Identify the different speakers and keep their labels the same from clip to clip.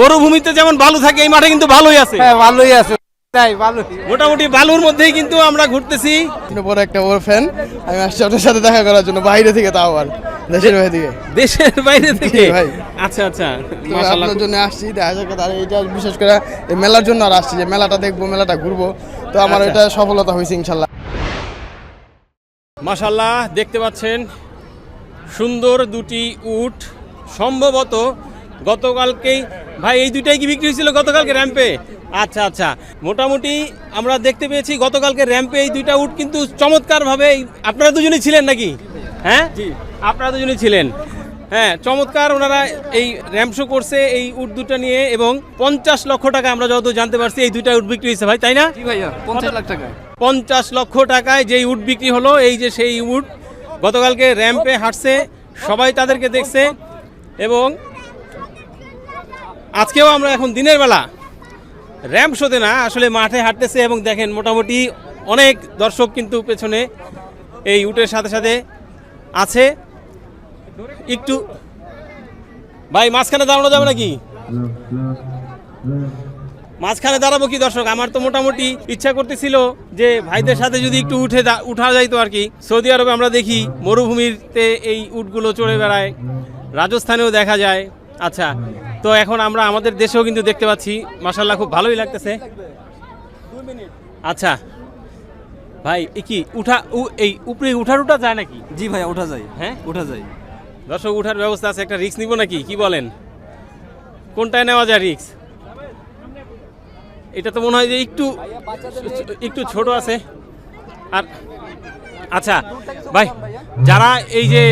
Speaker 1: মরুভূমিতে যেমন বালু থাকে এই মাঠে কিন্তু ভালোই আছে।
Speaker 2: হ্যাঁ ভালোই আছে। তাই ভালোই
Speaker 1: মোটামুটি বালুর মধ্যেই কিন্তু আমরা ঘুরতেছি।
Speaker 2: বড় একটা বড় ফ্যান আমি আসছি আপনার সাথে দেখা করার জন্য বাইরে থেকে তাও আবার দেশের বাইরে থেকে।
Speaker 1: দেশের বাইরে থেকে?
Speaker 2: ভাই।
Speaker 1: আচ্ছা আচ্ছা। মাশাআল্লাহ।
Speaker 2: আপনার জন্য আসছি দেখা যাক আর এটা বিশেষ করে এই মেলার জন্য আর আসছি যে মেলাটা দেখব মেলাটা ঘুরবো। তো আমার
Speaker 1: আচ্ছা।
Speaker 2: এটা সফলতা হয়েছে ইনশাল্লাহ
Speaker 1: মাশাল্লাহ দেখতে পাচ্ছেন সুন্দর দুটি উট সম্ভবত গতকালকেই। ভাই এই দুইটাই কি বিক্রি হয়েছিল গতকালকে র্যাম্পে আচ্ছা আচ্ছা। মোটামুটি আমরা দেখতে পেয়েছি গতকালকে র্যাম্পে এই দুইটা উট কিন্তু চমৎকারভাবে আপনারা দুজনেই ছিলেন নাকি? হ্যাঁ? আপনারা দুজনেই ছিলেন। হ্যাঁ চমৎকার ওনারা এই র্যাম্প শো করছে এই উট দুটো নিয়ে এবং পঞ্চাশ লক্ষ টাকা আমরা যত জানতে পারছি এই দুইটা উট বিক্রি হয়েছে ভাই তাই না?
Speaker 2: পঞ্চাশ লাখ টাকা
Speaker 1: পঞ্চাশ লক্ষ টাকায় যেই উট বিক্রি হলো এই যে সেই উট গতকালকে র্যাম্পে হাঁটছে সবাই তাদেরকে দেখছে এবং আজকেও আমরা এখন দিনের বেলা র্যাম্প শোতে না, আসলে মাঠে হাঁটতেছে এবং দেখেন মোটামুটি অনেক দর্শক কিন্তু পেছনে এই উটের সাথে সাথে আছে। একটু ভাই, মাঝখানে দাঁড়ানো যাবে নাকি? মাঝখানে দাঁড়াবো কি দর্শক? আমার তো মোটামুটি ইচ্ছা করতেছিল যে ভাইদের সাথে যদি একটু উঠে উঠা যাইতো আর কি। সৌদি আরবে আমরা দেখি মরুভূমিতে এই উটগুলো চড়ে বেড়ায়, রাজস্থানেও দেখা যায়। আচ্ছা তো এখন আমরা আমাদের দেশেও কিন্তু দেখতে পাচ্ছি মাসাল্লাহ খুব ভালোই লাগতেছে। আচ্ছা ভাই এ কি উঠা এই উপরে উঠার উঠা যায় নাকি?
Speaker 3: জি ভাই ওঠা যায়।
Speaker 1: হ্যাঁ?
Speaker 3: ওঠা যায়।
Speaker 1: দর্শক উঠার ব্যবস্থা আছে একটা রিস্ক নিব নাকি? কি বলেন? কোনটায় নেওয়া যায় রিস্ক? এটা তো মনে হয় যে একটু একটু ছোট আছে। আর আচ্ছা ভাই যারা এই যে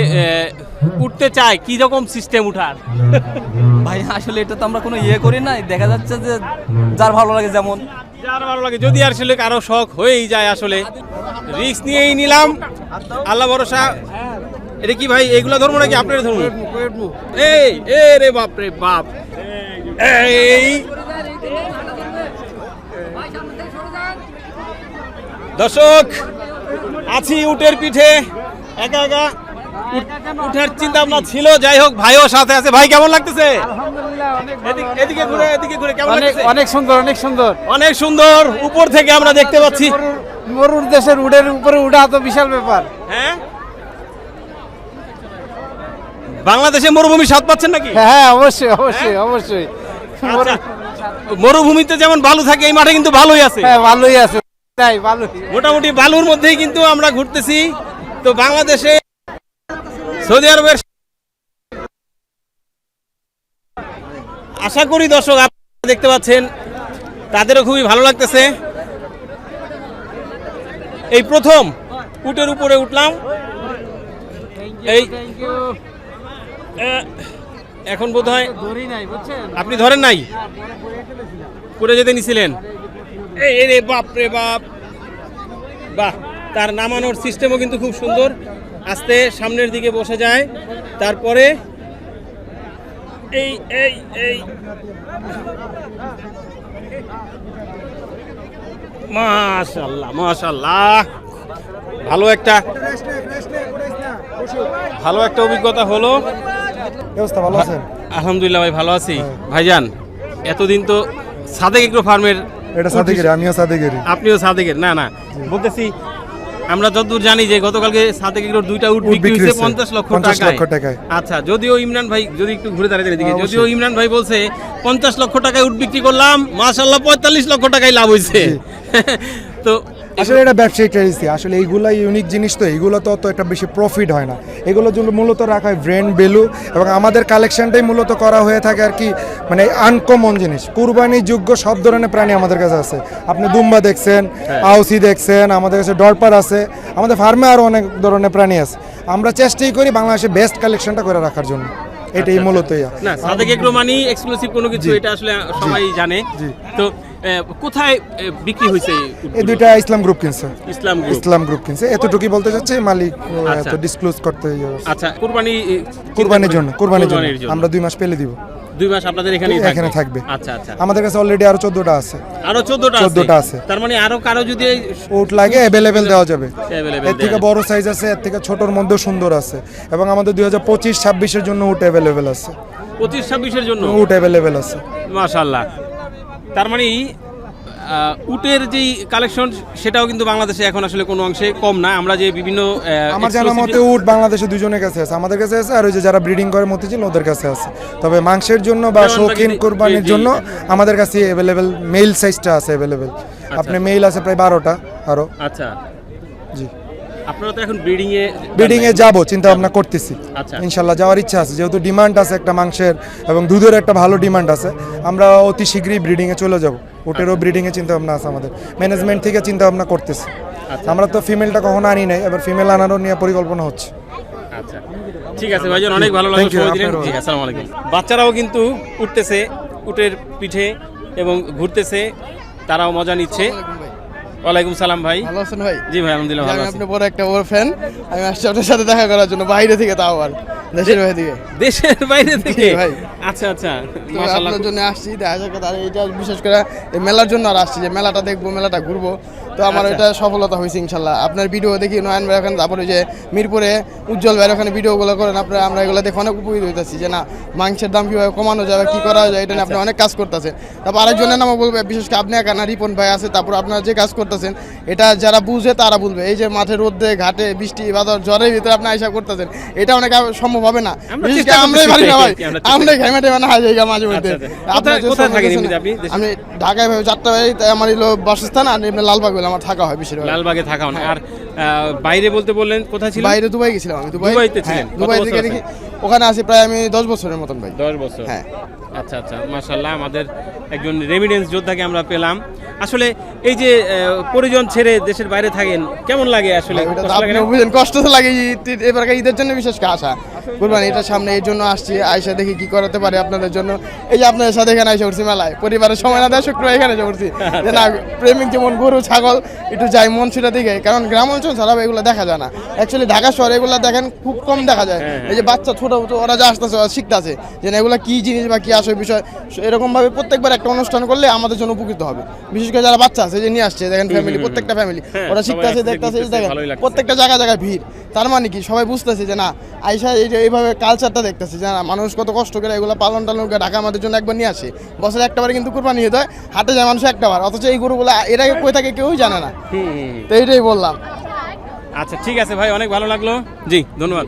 Speaker 1: উঠতে চায় কি রকম সিস্টেম উঠার?
Speaker 3: ভাই আসলে এটা তো আমরা কোনো ইয়ে করি না দেখা যাচ্ছে যে যার ভালো লাগে যেমন।
Speaker 1: যার ভালো লাগে যদি আসলে কারও শখ হয়েই যায় আসলে। রিস্ক নিয়েই নিলাম। আল্লাহ ভরসা। এটা কি ভাই এগুলো ধর্ম নাকি আপনার ধর্ম? এই এ রে বাপ রে বাপ। এই। দর্শক আছি উটের পিঠে। একা একা উঠ- উঠার চিন্তা ভাবনা ছিল। যাই হোক ভাইও সাথে আছে। ভাই কেমন লাগতেছে? এদিকে ঘুরে এদিকে ঘুরে কেমন
Speaker 2: অনেক সুন্দর অনেক সুন্দর।
Speaker 1: অনেক সুন্দর। উপর থেকে আমরা দেখতে পাচ্ছি।
Speaker 2: মরুর দেশের উডের উপরে উঠা তো বিশাল ব্যাপার।
Speaker 1: হ্যাঁ? বাংলাদেশে মরুভূমি স্বাদ পাচ্ছেন নাকি?
Speaker 2: হ্যাঁ অবশ্যই অবশ্যই অবশ্যই।
Speaker 1: আচ্ছা, মরুভূমিতে যেমন ভালো থাকে এই মাঠে কিন্তু ভালোই আছে।
Speaker 2: হ্যাঁ ভালোই আছে।
Speaker 1: মোটামুটি বালুর মধ্যেই কিন্তু আমরা ঘুরতেছি। তো বাংলাদেশে সৌদি আরবের আশা করি দর্শক আপনারা দেখতে পাচ্ছেন তাদেরও খুবই ভালো লাগতেছে। এই প্রথম উটের উপরে উঠলাম। এই এখন বোধ হয়
Speaker 2: ধরি নাই বুঝছেন?
Speaker 1: আপনি ধরেন নাই? পড়ে যেতে নিছিলেন। এই রে বাপ রে বাপ। বাহ তার নামানোর সিস্টেমও কিন্তু খুব সুন্দর। আস্তে সামনের দিকে বসে যায়। তারপরে এই এই এই। মাশাল্লাহ মাশাল্লাহ। ভালো একটা ভালো একটা অভিজ্ঞতা হলো।
Speaker 4: ব্যবস্থা ভালো আছে
Speaker 1: আলহামদুলিল্লাহ ভাই ভালো আছি। ভাইজান এতদিন তো সাদেক এগ্রো ফার্মের
Speaker 4: এটা সাদেকের আমিও সাদেকের
Speaker 1: আপনিও সাদেকের না না বলতেছি আমরা যতদূর জানি যে গতকালকে সাদেক এগ্রোর দুইটা উট বিক্রি হয়েছে। পঞ্চাশ লক্ষ
Speaker 4: 50
Speaker 1: টাকায়
Speaker 4: লক্ষ টাকায়।
Speaker 1: আচ্ছা যদিও ইমরান ভাই যদি একটু ঘুরে দাঁড়িয়ে এদিকে। যদিও ইমরান ভাই বলছে পঞ্চাশ লক্ষ টাকায় উট বিক্রি করলাম মাশাল্লাহ পঁয়তাল্লিশ লক্ষ টাকায় লাভ হয়েছে তো
Speaker 4: আসলে এটা ব্যবসায়িক ট্রেডিসি আসলে এইগুলা ইউনিক জিনিস তো এইগুলো তো অত একটা বেশি প্রফিট হয় না। এগুলো জন্য মূলত রাখা হয় ব্র্যান্ড ভ্যালু এবং আমাদের কালেকশনটাই মূলত করা হয়ে থাকে আর কি মানে আনকমন জিনিস। কুরবানি যোগ্য সব ধরনের প্রাণী আমাদের কাছে আছে। আপনি দুম্বা দেখছেন আউসি দেখছেন আমাদের কাছে ডরপার আছে। আমাদের ফার্মে আরও অনেক ধরনের প্রাণী আছে। আমরা চেষ্টাই করি বাংলাদেশে বেস্ট কালেকশনটা করে রাখার জন্য। এটাই মূলত
Speaker 1: না সাদেক এগ্রো মানি এক্সক্লুসিভ কোনো কিছু এটা আসলে সবাই জানে। তো কোথায় বিক্রি হয়েছে এই
Speaker 4: দুইটা ইসলাম গ্রুপ কিনছে।
Speaker 1: ইসলাম গ্রুপ
Speaker 4: ইসলাম গ্রুপ কিনছে। এতটুকুই বলতে চাচ্ছে মালিক
Speaker 1: আচ্ছা।
Speaker 4: এত ডিসক্লোজ করতে ইয়ে
Speaker 1: আচ্ছা কুরবানি
Speaker 4: কুরবানির জন্য। কুরবানির জন্য। আমরা দুই মাস পেলে দিব।
Speaker 1: দুই মাস আপনাদের এখানেই
Speaker 4: এখানে থাকবে।
Speaker 1: আচ্ছা আচ্ছা।
Speaker 4: আমাদের কাছে অলরেডি আরও চোদ্দটা আছে।
Speaker 1: আরও চোদ্দটা
Speaker 4: 14টা আছে।
Speaker 1: তার মানে আরও কারও যদি
Speaker 4: উট লাগে অ্যাভেলেবেল দেওয়া যাবে। এর থেকে বড় সাইজ আছে এর থেকে ছোটর মধ্যে সুন্দর আছে। এবং আমাদের দুই হাজার পঁচিশ ছাব্বিশের জন্য উট অ্যাভেলেবেল আছে।
Speaker 1: পঁচিশ ছাব্বিশের জন্য?
Speaker 4: উট অ্যাভেলেবেল আছে।
Speaker 1: মাশাআল্লাহ। তার মানে উটের যেই কালেকশন সেটাও কিন্তু বাংলাদেশে এখন আসলে কোনো অংশে কম না। আমরা যে বিভিন্ন
Speaker 4: আমার জানা মতে উট বাংলাদেশে দুজনের কাছে আছে। আমাদের কাছে আছে আর ওই যে যারা ব্রিডিং করে মতিঝিল ওদের কাছে আছে। তবে মাংসের জন্য বা শৌখিন কোরবানির। জন্য আমাদের কাছে অ্যাভেলেবেল মেল সাইজটা আছে অ্যাভেলেবেল আপনি মেল আছে প্রায় বারোটা আরও।
Speaker 1: আচ্ছা।
Speaker 4: জি।
Speaker 1: আপনারা তো এখন ব্রিডিং এ
Speaker 4: ব্রিডিং এ যাব চিন্তা ভাবনা করতেছি।
Speaker 1: আচ্ছা।
Speaker 4: ইনশাল্লাহ যাওয়ার ইচ্ছা আছে। যেহেতু ডিমান্ড আছে একটা মাংসের এবং দুধের একটা ভালো ডিমান্ড আছে আমরা অতি শীঘ্রই ব্রিডিং এ চলে যাব। ওটেরও ব্রিডিং এ চিন্তা ভাবনা আছে আমাদের। ম্যানেজমেন্ট থেকে চিন্তা ভাবনা করতেছি।
Speaker 1: আচ্ছা।
Speaker 4: আমরা তো ফিমেলটা কখনো আনি নাই এবার ফিমেল আনারও নিয়ে পরিকল্পনা হচ্ছে।
Speaker 1: আচ্ছা। ঠিক আছে ভাইজান অনেক ভালো লাগল সময় দিলেন।
Speaker 4: আপনারও।
Speaker 1: আসসালামু আলাইকুম। বাচ্চারাও কিন্তু উঠতেছে উটের পিঠে এবং ঘুরতেছে তারাও মজা নিচ্ছে। ওয়ালাইকুম সালাম ভাই।
Speaker 2: ভালো আছেন ভাই?
Speaker 1: জি ভাই আলহামদুলিল্লাহ ভালো আছি।
Speaker 2: আপনার বড় একটা ওর ফ্যান আমি আসছি আপনার সাথে দেখা করার জন্য বাইরে থেকে তাও আর। দেশের বাইরে থেকে।
Speaker 1: দেশের বাইরে থেকে?
Speaker 2: ভাই।
Speaker 1: আচ্ছা আচ্ছা। মাশাআল্লাহ।
Speaker 2: আপনার জন্য আসছি দেখা যাক আর এটা বিশেষ করে এই মেলার জন্য আর আসছি যে মেলাটা দেখব মেলাটা ঘুরবো। তো আমার
Speaker 1: আচ্ছা।
Speaker 2: এটা সফলতা হয়েছে ইনশাল্লাহ। আপনার ভিডিও দেখি নয়ন ভাই ওখানে তারপরে যে মিরপুরে উজ্জ্বল ভাইয়ের ওখানে ভিডিওগুলো করেন আপনারা আমরা এগুলো দেখে অনেক উপকৃত হইতেছি যে না মাংসের দাম কীভাবে কমানো যাবে কী করা যায় এটা নিয়ে আপনি অনেক কাজ করতেছেন। তারপর আরেকজনের নামও বলবে বিশেষ করে আপনি একা না রিপন ভাই আছে তারপর আপনারা যে কাজ করতেছেন এটা যারা বুঝে তারা বলবে। এই যে মাঠে রোদে ঘাটে বৃষ্টি বাদর জ্বরের ভিতরে আপনি আইসা করতেছেন এটা অনেক সম্ভব হবে না।
Speaker 1: আমরা
Speaker 2: বিশেষ করে আমরাই। পারি না ভাই।
Speaker 1: আমরা চেষ্টা
Speaker 2: আমরা ঘেমে টেমে না হাজাই মাঝে মধ্যে।
Speaker 1: আচ্ছা, আচ্ছা। আপনি?
Speaker 2: আমি ঢাকায় ভাবে চারটা তাই আমার বাসস্থান আর এমনি লালবাগ আমার থাকা হয় বেশিরভাগ।
Speaker 1: লালবাগে থাকা হয় আর আহ, বাইরে বলতে বললেন কোথায় ছিলেন?
Speaker 2: বাইরে দুবাই গেছিলাম আমি দুবাই
Speaker 1: দুবাইতে
Speaker 2: হ্যাঁ,
Speaker 1: ছিলেন?
Speaker 2: দুবাই থেকে? দেখি ওখানে আছি প্রায় আমি দশ বছরের মতন ভাই।
Speaker 1: দশ বছর।
Speaker 2: হ্যাঁ।
Speaker 1: আচ্ছা আচ্ছা মাশাল্লাহ আমাদের একজন রেমিডেন্স যোদ্ধাকে আমরা পেলাম। আসলে এই যে পরিজন ছেড়ে দেশের বাইরে থাকেন কেমন লাগে আসলে? কষ্ট
Speaker 2: তো লাগে এবার ঈদের জন্য বিশেষ আসা কুরবানি এটা সামনে এই জন্য আসছি আইসা দেখি কি করাতে পারে আপনাদের জন্য। এই যে আপনাদের সাথে এখানে এসে উঠছি মেলায় পরিবারের সময় না দেয় শুক্রবার এখানে এসে উঠছি। যে না প্রেমিক যেমন গরু ছাগল একটু যাই মন সেটা দিকে কারণ গ্রাম অঞ্চল ছাড়া এগুলো দেখা যায় না। অ্যাকচুয়ালি ঢাকা শহরে এগুলো দেখেন খুব কম দেখা যায়।
Speaker 1: হ্যাঁ, হ্যাঁ।
Speaker 2: এই যে বাচ্চা ছোট ছোট ওরা যা আসতেছে ওরা শিখতেছে যে না এগুলো কি জিনিস বা কি আসে বিষয় এরকম ভাবে প্রত্যেকবার একটা অনুষ্ঠান করলে আমাদের জন্য উপকৃত হবে। বিশেষ করে যারা বাচ্চা আছে যে নিয়ে আসছে দেখেন ফ্যামিলি প্রত্যেকটা ফ্যামিলি ওরা শিখতেছে দেখতেছে দেখেন প্রত্যেকটা জায়গায় জায়গায় ভিড়। তার মানে কি? সবাই বুঝতেছে যে না আইসা এই যে এইভাবে কালচারটা দেখতেছি যে মানুষ কত কষ্ট করে এগুলো পালন টালন করে ঢাকা আমাদের জন্য একবার নিয়ে আসে। বছরে একটাবার কিন্তু কুরবানি হতে হয় হাটে যায় মানুষ একটাবার অথচ এই গরুগুলো এর আগে কই থাকে কেউই জানে না। তো এইটাই বললাম।
Speaker 1: আচ্ছা ঠিক আছে ভাই অনেক ভালো লাগল। জি ধন্যবাদ।